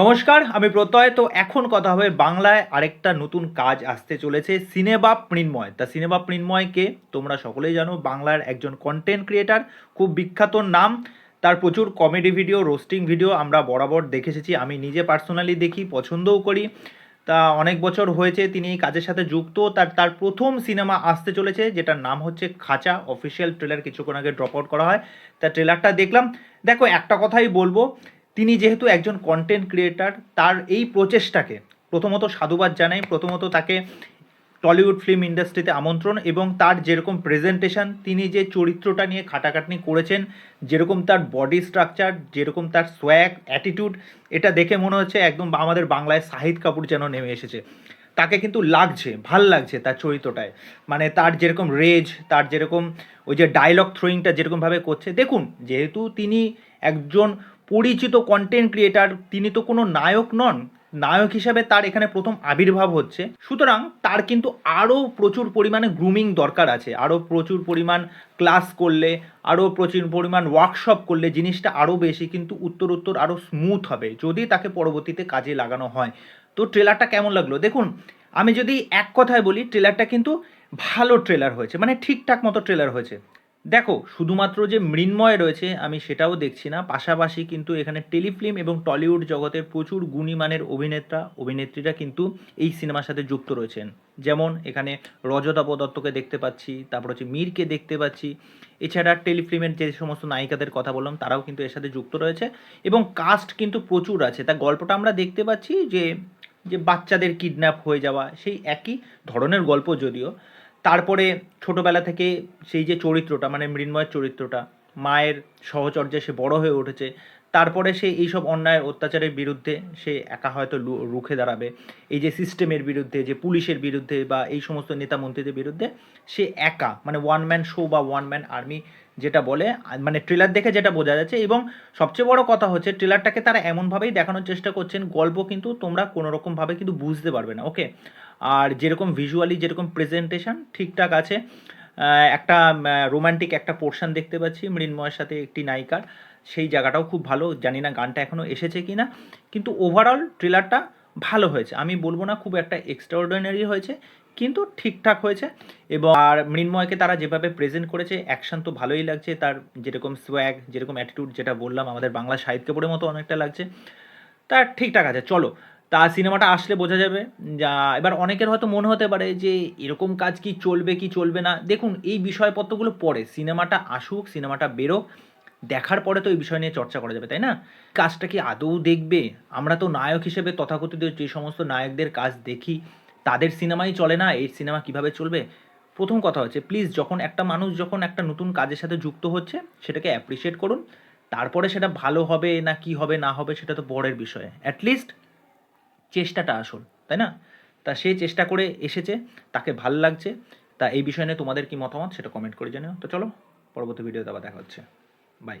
নমস্কার, আমি প্রত্যয়। তো এখন কথা হবে বাংলায় আরেকটা নতুন কাজ আসতে চলেছে সিনেবা মৃন্ময়। তা সিনেবা মৃন্ময়কে তোমরা সকলেই জানো, বাংলার একজন কন্টেন্ট ক্রিয়েটার খুব বিখ্যাত নাম। তার প্রচুর কমেডি ভিডিও রোস্টিং ভিডিও আমরা বরাবর দেখে এসেছি। আমি নিজে পার্সোনালি দেখি, পছন্দও করি। তা অনেক বছর হয়েছে তিনি এই কাজের সাথে যুক্ত। তার তার প্রথম সিনেমা আসতে চলেছে, যেটার নাম হচ্ছে খাঁচা। অফিসিয়াল ট্রেলার কিছুক্ষণ আগে ড্রপ আউট করা হয়। তা ট্রেলারটা দেখলাম। দেখো, একটা কথাই বলব তিনি যেহেতু একজন কন্টেন্ট ক্রিয়েটার তার এই প্রচেষ্টাকে প্রথমত সাধুবাদ জানাই, প্রথমত তাকে টলিউড ফিল্ম ইন্ডাস্ট্রিতে আমন্ত্রণ এবং তার যেরকম প্রেজেন্টেশন তিনি যে চরিত্রটা নিয়ে খাটাখাটনি করেছেন, যেরকম তার বডি স্ট্রাকচার যেরকম তার সোয়াগ অ্যাটিটিউড এটা দেখে মনে হচ্ছে একদম আমাদের বাংলায় শাহিদ কাপুর যেন নেমে এসেছে। তাকে কিন্তু লাগছে, ভালো লাগছে তার চরিত্রটায়। মানে তার যেরকম রেজ তার যেরকম ওই যে ডায়লগ থ্রোয়িংটা যেরকমভাবে করছে। দেখুন, যেহেতু তিনি একজন পরিচিত কন্টেন্ট ক্রিয়েটার তিনি তো কোনো নায়ক নন, নায়ক হিসাবে তার এখানে প্রথম আবির্ভাব হচ্ছে। সুতরাং তার কিন্তু আরও প্রচুর পরিমাণে গ্রুমিং দরকার আছে, আরও প্রচুর পরিমাণ ক্লাস করলে, আরও প্রচুর পরিমাণ ওয়ার্কশপ করলে জিনিসটা আরও বেশি কিন্তু উত্তর উত্তর আরও স্মুথ হবে, যদি তাকে পরবর্তীতে কাজে লাগানো হয়। তো ট্রেলারটা কেমন লাগল? দেখুন, আমি যদি এক কথায় বলি ট্রেলারটা কিন্তু ভালো ট্রেলার হয়েছে মানে ঠিকঠাক মতো ট্রেলার হয়েছে। দেখো, শুধুমাত্র যে মৃন্ময় রয়েছে, আমি সেটাও দেখছি না। পাশাপাশি কিন্তু এখানে টেলিফিল্ম এবং টলিউড জগতের প্রচুর গুণীমানের অভিনেতা, অভিনেত্রীরা কিন্তু এই সিনেমার সাথে যুক্ত রয়েছেন। যেমন এখানে রজতাপ দত্তকে দেখতে পাচ্ছি, তারপর হচ্ছে মীরকে দেখতে পাচ্ছি। এছাড়া টেলিফিল্মের যে সমস্ত নায়িকাদের কথা বললাম, তারাও কিন্তু এর সাথে যুক্ত রয়েছে এবং কাস্ট কিন্তু প্রচুর আছে। তা গল্পটা আমরা দেখতে পাচ্ছি যে যে বাচ্চাদের কিডন্যাপ হয়ে যাওয়া, সেই একই ধরনের গল্প যদিও। তারপরে ছোটোবেলা থেকে সেই যে চরিত্রটা মানে মৃন্ময়ের চরিত্রটা, মায়ের সহচর্যে সে বড় হয়ে উঠেছে, তারপরে সে এইসব অন্যায় অত্যাচারের বিরুদ্ধে সে একা হয়তো রুখে দাঁড়াবে। এই যে সিস্টেমের বিরুদ্ধে, যে পুলিশের বিরুদ্ধে বা এই সমস্ত নেতা মন্ত্রীদের বিরুদ্ধে সে একা মানে ওয়ান ম্যান শো বা ওয়ান ম্যান আর্মি যেটা বলে মানে ট্রেলার দেখে যেটা বোঝা যাচ্ছে এবং সবচেয়ে বড় কথা হচ্ছে ট্রেলারটাকে তারা এমনভাবেই দেখানোর চেষ্টা করছেন, গল্প কিন্তু তোমরা কোনো রকমভাবে কিন্তু বুঝতে পারবে না ওকে আর যেরকম ভিজুয়ালি যেরকম প্রেজেন্টেশন ঠিকঠাক আছে। একটা রোমান্টিক একটা পোর্শন দেখতে পাচ্ছি, মৃন্ময়ের সাথে একটি নায়িকার। সেই জায়গাটাও খুব ভালো, জানি না গানটা এখনও এসেছে কি না কিন্তু ওভারঅল ট্রেলারটা ভালো হয়েছে। আমি বলব না খুব একটা এক্সট্রাঅর্ডিনারি হয়েছে, কিন্তু ঠিকঠাক হয়েছে। এবং আর মৃন্ময়কে তারা যেভাবে প্রেজেন্ট করেছে অ্যাকশন তো ভালোই লাগছে। তার যেরকম সোয়াগ যেরকম অ্যাটিটিউড যেটা বললাম, আমাদের বাংলা সাহিত্য কাপুরের মতো অনেকটা লাগছে। তা ঠিকঠাক আছে। চলো তা সিনেমাটা আসলে বোঝা যাবে। যা, এবার অনেকের হয়তো মনে হতে পারে যে, এরকম কাজ কি চলবে কি চলবে না? দেখুন, এই বিষয়পত্রগুলো পরে, সিনেমাটা আসুক, সিনেমাটা বেরোক, দেখার পরে তো এই বিষয় নিয়ে চর্চা করা যাবে, তাই না? কাজটা কি আদৌ দেখবে? আমরা তো নায়ক হিসেবে তথাকথিত যে সমস্ত নায়কদের কাজ দেখি, তাদের সিনেমাই চলে না, এই সিনেমা কীভাবে চলবে? প্রথম কথা হচ্ছে প্লিজ যখন একটা মানুষ যখন একটা নতুন কাজের সাথে যুক্ত হচ্ছে, সেটাকে অ্যাপ্রিসিয়েট করুন। তারপরে সেটা ভালো হবে না কি হবে না হবে, সেটা তো পরের বিষয়। অ্যাটলিস্ট চেষ্টাটা আসল, তাই না? তা সে চেষ্টা করে এসেছে, তাকে ভালো লাগছে। তা এই বিষয় নিয়ে তোমাদের কি মতামত সেটা কমেন্ট করে জানিও। তো চলো, পরবর্তী ভিডিওতে আবার দেখা হচ্ছে। বাই